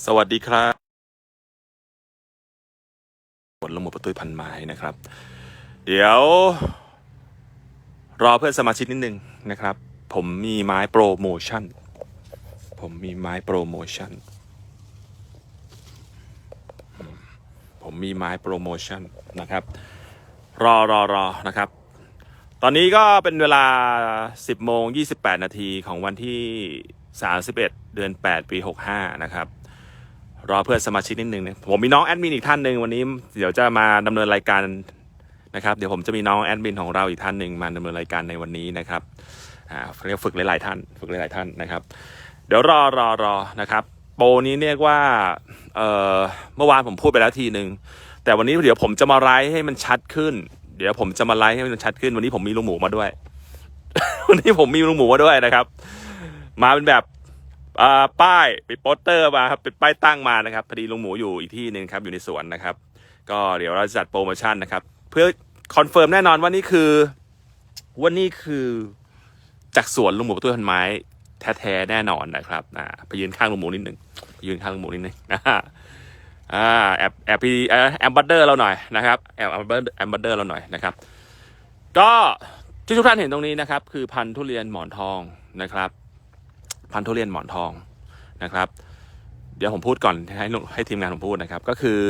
สวัสดีครับผลลงหมประตูพันไม้นะครับ เดี๋ยว รอเพื่อนสมาชิกนิดนึงนะครับ ผมมีไม้โปรโมชั่น ผมมีไม้โปรโมชั่น ผมมีไม้โปรโมชั่นนะครับ รอรอรอนะครับ ตอนนี้ก็เป็นเวลา 10โมง28 นาทีของวันที่ 31 เดือน 8 ปี 65 นะครับ รอเพื่อนสมาชิกนิดนึงนะผมมีน้องแอดมินอีกท่านหนึ่งวันนี้เดี๋ยวจะมาดำเนินรายการนะครับเดี๋ยวผมจะมีน้องแอดมินของเราอีกท่านหนึ่งมาดำเนินรายการในวันนี้นะครับอ่าเรียกฝึกหลายๆท่าน ฝึกหลายๆท่านนะครับ เดี๋ยวรอรอรอนะครับโปรนี้เรียกว่าเอ่อเมื่อวานผมพูดไปแล้วทีหนึ่งแต่วันนี้เดี๋ยวผมจะมาไลฟ์ให้มันชัดขึ้น เดี๋ยวผมจะมาไลฟ์ให้มันชัดขึ้น วันนี้ผมมีลุงหมูมาด้วย วันนี้ผมมีลุงหมูมาด้วยนะครับ มาเป็นแบบ ป้ายป็นโปสเตอร์มาครับเป็นป้ายตั้งมานะครับพอดีลุงหมูอยู่อีกที่หนึ่งครับอยู่ในสวนนะครับ ก็เดี๋ยวเราจะจัดโปรโมชั่นนะครับ เพื่อคอนเฟิร์มแน่นอนว่านี่คือว่านี่คือจากสวนลุงหมูตัวพันไม้แท้ๆแน่นอนนะครับอ่าไปยืนข้างลุงหมูนิดหนึ่งยืนข้างลุงหมูนิดหนึ่งอ่าอ่าแอบแอบพีแอมบัตเดอร์เราหน่อยนะครับแอบแอมบัตแอมบัตเดอร์เราหน่อยนะครับ ก็ที่ทุกท่านเห็นตรงนี้นะครับ คือพันธุ์ทุเรียนหมอนทองนะครับ พันธุเรียนหมอนทองนะครับ เดี๋ยวผมพูดก่อนให้ให้ทีมงานผมพูดนะครับ ก็คือ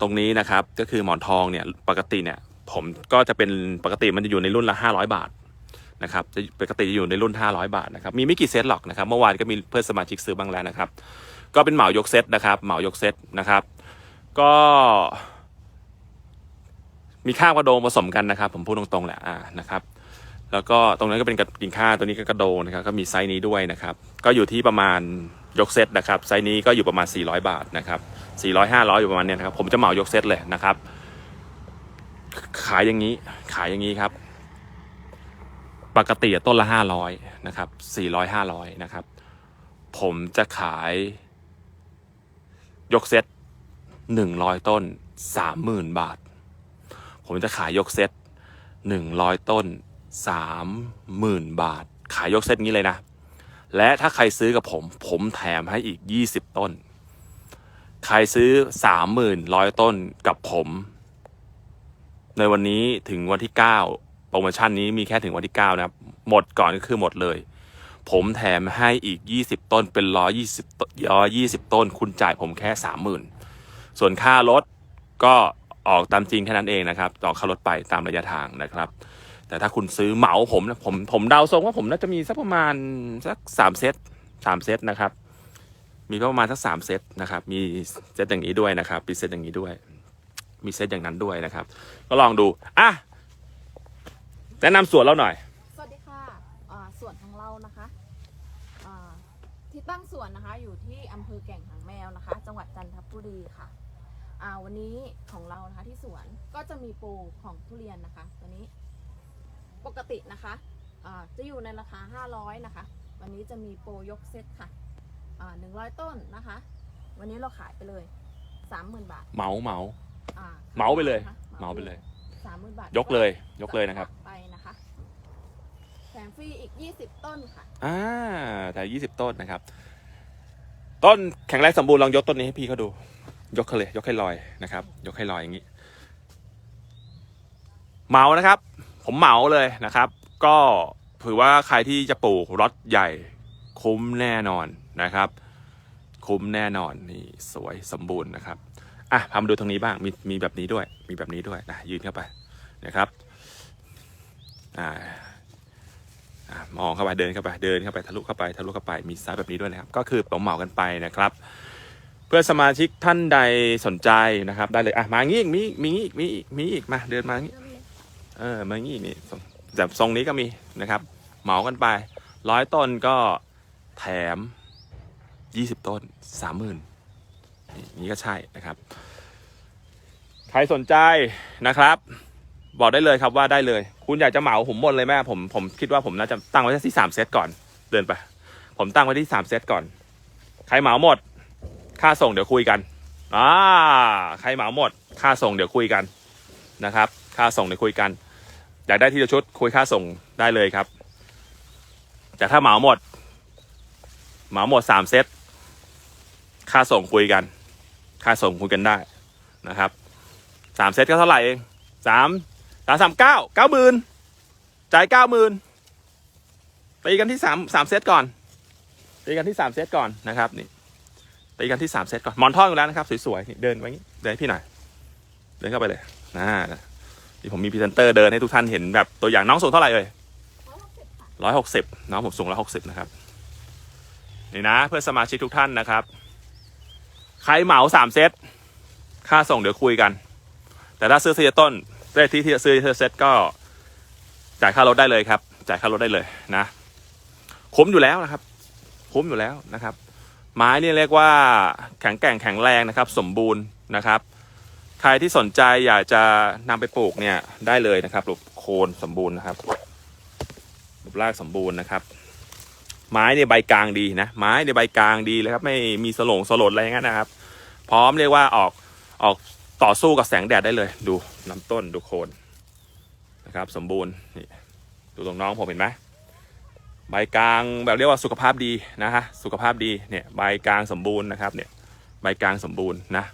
ตรงนี้นะครับก็คือหมอนทองเนี่ยปกติเนี่ยผมก็จะเป็นปกติมันจะอยู่ในรุ่นละ 500 บาทนะครับจะปกติจะอยู่ในรุ่น 500 บาทนะครับมีไม่กี่เซตหรอกนะครับเมื่อวานก็มีเพื่อนสมาชิกซื้อบ้างแล้วนะครับ ก็เป็นเหมายกเซตนะครับเหมายกเซตนะครับ ก็มีข้าวกระโดงผสมกันนะครับ ผมพูดตรงๆแหละอ่านะครับ แล้วก็ตรงนั้นก็เป็นกระกิ่งข้าวตัวนี้ก็กระโดนะครับก็มีไซส์นี้ด้วยนะครับ ก็อยู่ที่ประมาณยกเซตนะครับไซส์นี้ก็อยู่ประมาณ 400 บาทนะครับ400 500 อยู่ประมาณเนี้ยนะครับผมจะเหมายกเซตเลยนะครับ ขายอย่างนี้ขายอย่างนี้ครับ ปกติต้นละ 500นะครับ400 500นะครับผมจะขาย ยกเซต100 ต้น 30,000 บาท ผมจะขายยกเซต100 ต้น 30,000 บาท ขายยกเซตนี้เลยนะ และถ้าใครซื้อกับผม ผมแถมให้อีก 20 ต้น ใครซื้อ 30,000ร้อยต้นกับผม ในวันนี้ถึงวันที่ 9 โปรโมชั่นนี้มีแค่ถึงวันที่ 9 นะครับ หมดก่อนก็คือหมดเลย ผมแถมให้อีก 20 ต้นเป็น 120 120 ต้น คุณจ่ายผมแค่ 30,000 ส่วนค่ารถก็ออกตามจริงแค่นั้นเองนะครับ ออกค่ารถไปตามระยะทางนะครับ แต่ถ้าคุณซื้อเหมาผมนะผมผมเดาทรงว่าผมน่าจะมีสักประมาณสักสามเซตสามเซตนะครับ มีประมาณสักสามเซตนะครับ มีเซตอย่างนี้ด้วยนะครับมีเซตอย่างนี้ด้วย มีเซตอย่างนั้นด้วยนะครับ ก็ลองดูอะแนะนำสวนเราหน่อย สวัสดีค่ะสวนของเรานะคะที่ตั้งสวนนะคะ อยู่ที่อำเภอแก่งหางแมวนะคะ จังหวัดจันทบุรีค่ะอ่าวันนี้ของเรานะคะที่สวนก็จะมีโปรของทุเรียนนะคะ ตัวนี้ ปกตินะคะอ่าจะอยู่ในราคา 500 นะคะ วันนี้จะมีโปรยกเซตค่ะอ่า100ต้นนะคะ วันนี้เราขายไปเลย 30,000 บาท เหมาเหมาอ่าเหมาไปเลยนะคะเหมาไปเลยสามหมื่นบาท ยกเลย ยกเลยนะครับ ไปนะคะ แถมฟรีอีก 20 ต้นค่ะ อ่าแต่ยี่สิบต้นนะครับ ต้นแข็งแรงสมบูรณ์ลองยกต้นนี้ให้พี่เขาดู ยกเขาเลย ยกให้ลอยนะครับ ยกให้ลอยอย่างนี้ เหมานะครับ ผมเหมาเลยนะครับ ก็ถือว่าใครที่จะปลูกรถใหญ่คุ้มแน่นอนนะครับ คุ้มแน่นอนนี่สวยสมบูรณ์นะครับอะพามาดูตรงนี้บ้างมีมีแบบนี้ด้วย มีแบบนี้ด้วยนะยืนเข้าไปนะครับอ่าอะมองเข้าไปเดินเข้าไปเดินเข้าไปทะลุเข้าไปทะลุเข้าไปมีไซส์แบบนี้ด้วยนะครับ ก็คือผมเหมากันไปนะครับ เพื่อสมาชิกท่านใดสนใจนะครับ ได้เลยอะมางี้อีกมีมีอีกมีอีกมีอีกมาเดินมางี้ เออมางี้นี่แบบทรงนี้ก็มีนะครับ เหมากันไปร้อยต้นก็แถมยี่สิบต้นสามหมื่นนี่ก็ใช่นะครับ ใครสนใจนะครับ บอกได้เลยครับว่าได้เลย คุณอยากจะเหมาผมหมดเลยแม่ผมผมคิดว่าผมน่าจะตั้งไว้ที่สามเซตก่อน เดินไป ผมตั้งไว้ที่สามเซตก่อน ใครเหมาหมด ค่าส่งเดี๋ยวคุยกันอ่าใครเหมาหมด ค่าส่งเดี๋ยวคุยกันนะครับ ค่าส่งเดี๋ยวคุยกัน อยากได้ที่ละชุดคุยค่าส่งได้เลยครับ แต่ถ้าเหมาหมด เหมาหมดสามเซตค่าส่งคุยกัน ค่าส่งคุยกันได้นะครับสามเซตก็เท่าไหร่เองสามสามสามเก้าเก้าหมื่นจ่ายเก้าหมื่นตีกันที่สามสามเซตก่อนตีกันที่สามเซตก่อนนะครับนี่ตีกันที่สามเซตก่อน หมอนทองอยู่แล้วนะครับ สวยๆเดินไปงี้เดินให้พี่หน่อย เดินเข้าไปเลยนะ นี่ผมมีพรีเซนเตอร์เดินให้ทุกท่านเห็นแบบตัวอย่างน้องสูงเท่าไหร่เอ่ยร้อยหกสิบร้อยหกสิบน้องผมสูงร้อยหกสิบนะครับนี่นะ เพื่อสมาชิกทุกท่านนะครับ ใครเหมาสามเซตค่าส่งเดี๋ยวคุยกัน แต่ถ้าซื้อทีละต้นได้ที่ที่ซื้อทีละเซตก็จ่ายค่ารถได้เลยครับ จ่ายค่ารถได้เลยนะคุ้มอยู่แล้วนะครับคุ้มอยู่แล้วนะครับ ไม้นี่เรียกว่าแข็งแกร่งแข็งแรงนะครับ สมบูรณ์นะครับ ใครที่สนใจอยากจะนำไปปลูกเนี่ยได้เลยนะครับปลูกโคนสมบูรณ์นะครับรูปรากสมบูรณ์นะครับ ไม้เนี่ยใบกลางดีนะ ไม้เนี่ยใบกลางดีเลยครับ ไม่มีสลงสลดอะไรอย่างนั้นนะครับ พร้อมเรียกว่าออกออกต่อสู้กับแสงแดดได้เลย ดูลำต้นดูโคนนะครับ สมบูรณ์นี่ดูตรงน้องผมเห็นไหมใบกลางแบบเรียกว่าสุขภาพดีนะฮะสุขภาพดีเนี่ยใบกลางสมบูรณ์นะครับเนี่ยใบกลางสมบูรณ์นะ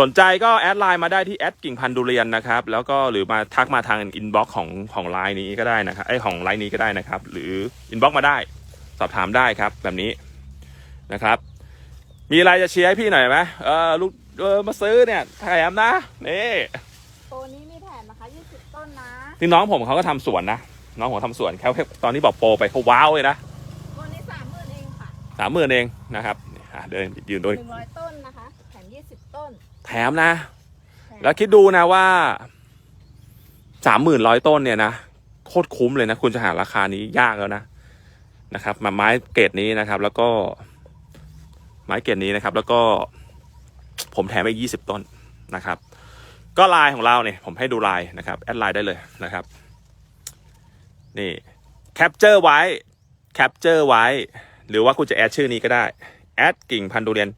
สนใจก็แอดไลน์มาได้ที่แอดกิ่งพันธุ์ดุเรียนนะครับ แล้วก็หรือมาทักมาทางอินบ็อกซ์ของของไลน์นี้ก็ได้นะครับไอยของไลน์นี้ก็ได้นะครับ หรืออินบ็อกซ์มาได้ สอบถามได้ครับแบบนี้นะครับ มีอะไรจะเชียร์ให้พี่หน่อยไหมเออลูกเออมาซื้อเนี่ยแถมนะนี่ตัวนี้มีแถมนะคะยี่สิบต้นนะที่น้องผมเขาก็ทำสวนนะน้องผมทำสวนเขาแค่ตอนนี้บอกโปรไปเขาว้าวเลยนะตัวนี้สามหมื่นเองค่ะสามหมื่นเองนะครับนี่อะเดินยืนหดูนึ่งร้อยต้นนะคะแถมยี่สิบต้น แถมนะถมแล้วคิดดูนะว่าสามหมื่นร้อยต้นเนี่ยนะโคตรคุ้มเลยนะ คุณจะหาราคานี้ยากแล้วนะนะครับมาไม้เกรดนี้นะครับ แล้วก็ ไม้เกรดนี้นะครับ แล้วก็ ผมแถมอีกยี่สิบต้นนะครับ ก็ไลน์ของเราเนี่ย ผมให้ดูไลน์นะครับ แอดไลน์ได้เลยนะครับ นี่แคปเจอร์ไว้แคปเจอร์ไว้ หรือว่าคุณจะแอดชื่อนี้ก็ได้ แอดกิ่งพันธุ์ดุเรียน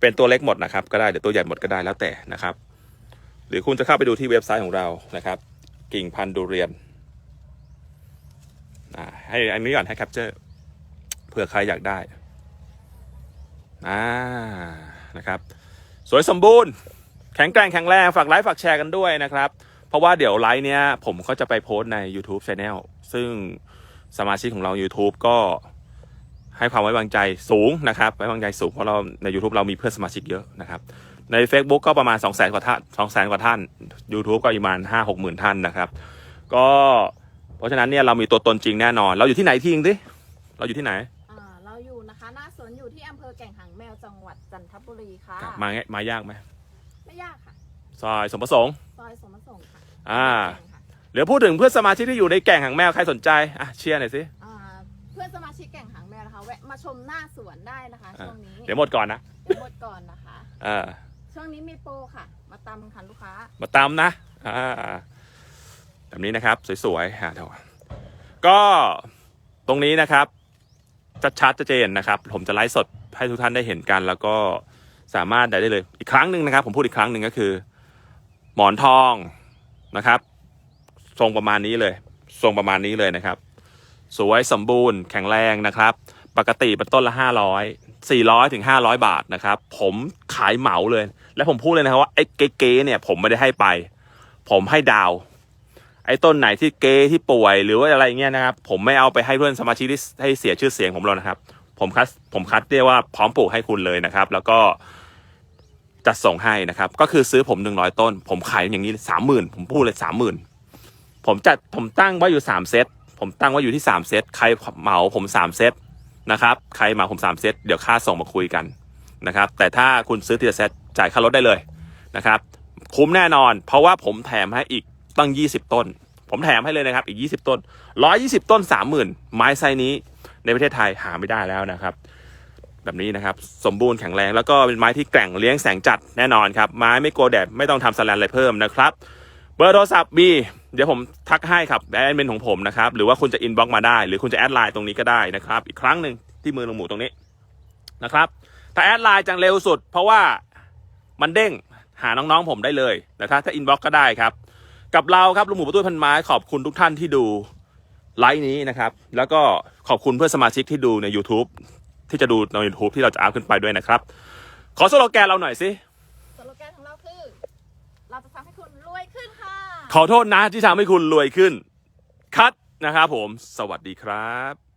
เป็นตัวเล็กหมดนะครับก็ได้เดี๋ยวตัวใหญ่หมดก็ได้แล้วแต่นะครับ หรือคุณจะเข้าไปดูที่เว็บไซต์ของเรานะครับ กิ่งพันธุ์ดุเรียนให้อันนี้ก่อนให้แคปเจอร์เผื่อใครอยากได้อ่านะครับ สวยสมบูรณ์ แข็งแกร่งแข็งแรงฝากไลค์ฝากแชร์กันด้วยนะครับ เพราะว่าเดี๋ยวไลฟ์เนี้ยผมก็จะไปโพสต์ใน YouTube Channel ซึ่งสมาชิกของเรา YouTube ก็ ให้ความไว้วางใจสูงนะครับไว้วางใจสูงเพราะเราใน YouTube เรามีเพื่อนสมาชิกเยอะนะครับใน Facebook ก็ประมาณ2 0 0 0 0 0กว่าท่าน2 0 0 0 0กว่าท่าน YouTube ก็ประมาณ 5 6 หมื่นท่านนะครับ ก็เพราะฉะนั้นเนี่ยเรามีตัวตนจริงแน่นอน เราอยู่ที่ไหนทิ้งดิเราอยู่ที่ไหนอ่าเราอยู่นะคะหน้าสวนอยู่ที่อำเภอแก่งหางแมวจังหวัดจันทบุรีค่ะมาไงมายากไหมไม่ยากค่ะซอยสมประสงค์ซอยสมประสงค์ค่ะอ่าแก่งค่ะเดี๋ยวพูดถึงเพื่อนสมาชิกที่อยู่ในแก่งหางแมวใครสนใจอะเชียร์หน่อยสิอ่าเพื่อนสมาชิกแก่งหางแมวนะคะแวะมาชมหน้าสวนได้นะคะอ่าช่วงนี้เดี๋ยวหมดก่อนนะเดี๋ยวหมดก่อนนะคะ เออช่วงนี้มีโปรค่ะ มาตามคันลูกค้า มาตามนะ อ่าแบบนี้นะครับ สวยๆฮะเดี๋ยวก็ตรงนี้นะครับ ชัดๆจะเจนนะครับ ผมจะไลฟ์สดให้ทุกท่านได้เห็นกัน แล้วก็สามารถได้ได้เลย อีกครั้งหนึ่งนะครับ ผมพูดอีกครั้งหนึ่งก็คือ หมอนทองนะครับ ทรงประมาณนี้เลย ทรงประมาณนี้เลยนะครับ สวยสมบูรณ์แข็งแรงนะครับ ปกติเป็นต้นละห้าร้อยสี่ร้อยถึงห้าร้อยบาทนะครับ ผมขายเหมาเลย และผมพูดเลยนะครับว่าไอ้เก๋ๆเนี่ยผมไม่ได้ให้ไป ผมให้ดาว ไอ้ต้นไหนที่เก๊ที่ป่วยหรือว่าอะไรเงี้ยนะครับ ผมไม่เอาไปให้เพื่อนสมาชิกที่ให้เสียชื่อเสียงผมหรอกนะครับ ผมคัดผมคัดเรียกว่าพร้อมปลูกให้คุณเลยนะครับ แล้วก็จัดส่งให้นะครับ ก็คือซื้อผมหนึ่งร้อยต้น ผมขายอย่างนี้สามหมื่นผมพูดเลยสามหมื่นผมจัดผมตั้งไว้อยู่สามเซตผมตั้งไว้อยู่ที่สามเซตใครเหมาผมสามเซต นะครับ ใครมาผมสามเซต เดี๋ยวค่าส่งมาคุยกันนะครับ แต่ถ้าคุณซื้อทีละเซตจ่ายค่ารถได้เลยนะครับ คุ้มแน่นอน เพราะว่าผมแถมให้อีกตั้ง 20 ต้น ผมแถมให้เลยนะครับ อีก 20 ต้น 120 ต้น 30,000 ไม้ไซนี้ในประเทศไทยหาไม่ได้แล้วนะครับ แบบนี้นะครับ สมบูรณ์แข็งแรงแล้วก็เป็นไม้ที่แกร่งเลี้ยงแสงจัดแน่นอนครับ ไม้ไม่กลัวแดดไม่ต้องทำสแลนอะไรเพิ่มนะครับ เบอร์โทรศัพท์มี เดี๋ยวผมทักให้ครับแอดมินของผมนะครับ หรือว่าคุณจะอินบ็อกมาได้ หรือคุณจะแอดไลน์ตรงนี้ก็ได้นะครับ อีกครั้งหนึ่งที่มือลงหมูตรงนี้นะครับ ถ้าแอดไลน์จังเร็วสุด เพราะว่ามันเด้งหาน้องๆผมได้เลยนะครับถ้าอินบ็อกก็ได้ครับ กับเราครับลุงหมูประตูพันไม้ขอบคุณทุกท่านที่ดูไลฟ์นี้นะครับ แล้วก็ขอบคุณเพื่อนสมาชิกที่ดูใน YouTube ที่จะดูใน YouTube ที่เราจะอัพขึ้นไปด้วยนะครับ ขอสโลแกนเราหน่อยสิ ขอโทษนะที่ทำให้คุณรวยขึ้น คัดนะครับผม สวัสดีครับ